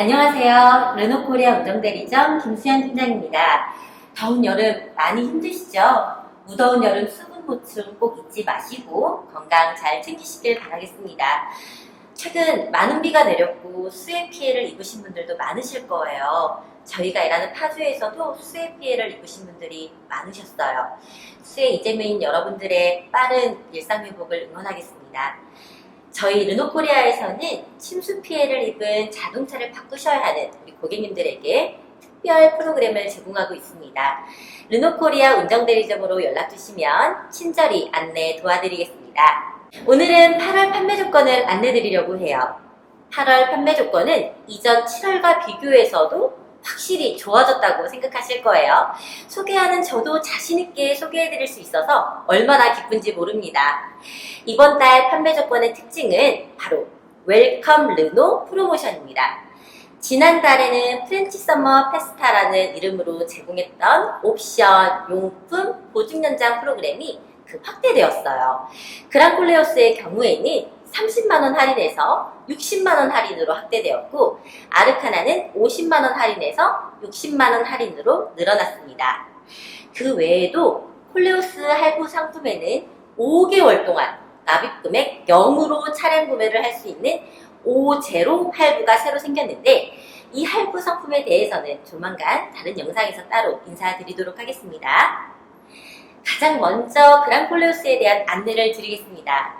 안녕하세요. 르노코리아 운전대리점 김수현 팀장입니다. 더운 여름 많이 힘드시죠? 무더운 여름 수분 보충 꼭 잊지 마시고 건강 잘 챙기시길 바라겠습니다. 최근 많은 비가 내렸고 수해 피해를 입으신 분들도 많으실 거예요. 저희가 일하는 파주에서도 수해 피해를 입으신 분들이 많으셨어요. 수해 이재민인 여러분들의 빠른 일상 회복을 응원하겠습니다. 저희 르노코리아에서는 침수 피해를 입은 자동차를 바꾸셔야 하는 우리 고객님들에게 특별 프로그램을 제공하고 있습니다. 르노코리아 운정대리점으로 연락 주시면 친절히 안내 도와드리겠습니다. 오늘은 8월 판매 조건을 안내 드리려고 해요. 8월 판매 조건은 이전 7월과 비교해서도 확실히 좋아졌다고 생각하실 거예요. 소개하는 저도 자신있게 소개해드릴 수 있어서 얼마나 기쁜지 모릅니다. 이번 달 판매 조건의 특징은 바로 웰컴 르노 프로모션입니다. 지난달에는 프렌치 서머 페스타라는 이름으로 제공했던 옵션, 용품, 보증 연장 프로그램이 그 확대되었어요. 그랑콜레오스의 경우에는 30만원 할인해서 60만원 할인으로 확대되었고, 아르카나는 50만원 할인해서 60만원 할인으로 늘어났습니다. 그 외에도 콜레오스 할부 상품에는 5개월 동안 납입 금액 0으로 차량 구매를 할 수 있는 5제로 할부가 새로 생겼는데 이 할부 상품에 대해서는 조만간 다른 영상에서 따로 인사드리도록 하겠습니다. 가장 먼저 그랑콜레오스에 대한 안내를 드리겠습니다.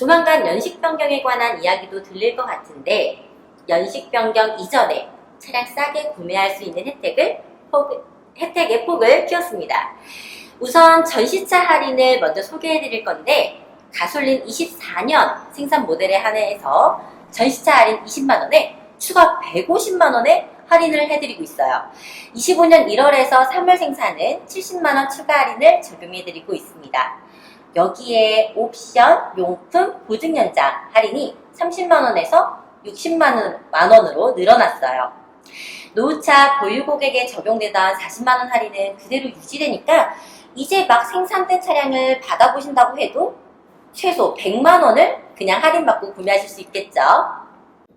조만간 연식 변경에 관한 이야기도 들릴 것 같은데 연식 변경 이전에 차량 싸게 구매할 수 있는 혜택을 폭, 혜택의 폭을 키웠습니다. 우선 전시차 할인을 먼저 소개해 드릴 건데 가솔린 24년 생산 모델에 한해서 전시차 할인 20만원에 추가 150만원에 할인을 해드리고 있어요. 25년 1월에서 3월 생산은 70만원 추가 할인을 적용해드리고 있습니다. 여기에 옵션, 용품, 보증 연장 할인이 30만원에서 60만원으로 늘어났어요. 노후차 보유 고객에 적용되던 40만원 할인은 그대로 유지되니까 이제 막 생산된 차량을 받아보신다고 해도 최소 100만원을 그냥 할인받고 구매하실 수 있겠죠.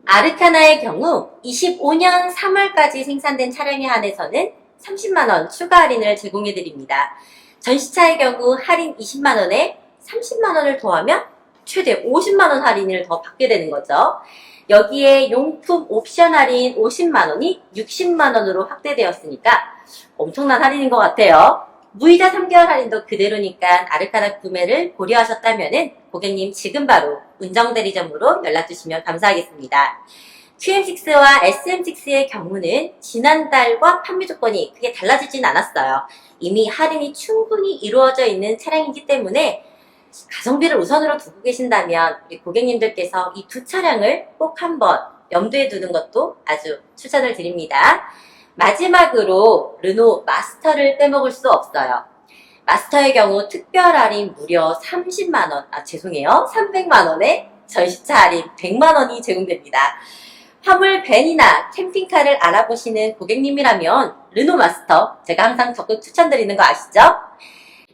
아르카나의 경우 25년 3월까지 생산된 차량에 한해서는 30만원 추가 할인을 제공해드립니다. 전시차의 경우 할인 20만원에 30만원을 더하면 최대 50만원 할인을 더 받게 되는 거죠. 여기에 용품 옵션 할인 50만원이 60만원으로 확대되었으니까 엄청난 할인인 것 같아요. 무이자 3개월 할인도 그대로니까 아르카나 구매를 고려하셨다면 고객님 지금 바로 운정대리점으로 연락 주시면 감사하겠습니다. QM6와 SM6의 경우는 지난달과 판매 조건이 크게 달라지진 않았어요. 이미 할인이 충분히 이루어져 있는 차량이기 때문에 가성비를 우선으로 두고 계신다면 우리 고객님들께서 이 두 차량을 꼭 한번 염두에 두는 것도 아주 추천을 드립니다. 마지막으로 르노 마스터를 빼먹을 수 없어요. 마스터의 경우 특별 할인 무려 30만원, 아, 죄송해요. 300만원에 전시차 할인 100만원이 제공됩니다. 화물 밴이나 캠핑카를 알아보시는 고객님이라면 르노 마스터 제가 항상 적극 추천드리는 거 아시죠?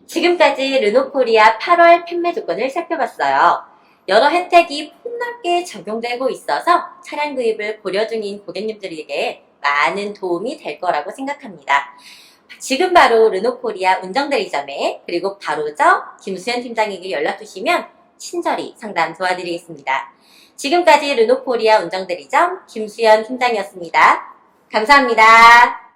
지금까지 르노 코리아 8월 판매 조건을 살펴봤어요. 여러 혜택이 폭넓게 적용되고 있어서 차량 구입을 고려 중인 고객님들에게 많은 도움이 될 거라고 생각합니다. 지금 바로 르노코리아 운정대리점에 그리고 바로 저 김수현 팀장에게 연락 주시면 친절히 상담 도와드리겠습니다. 지금까지 르노코리아 운정대리점 김수현 팀장이었습니다. 감사합니다.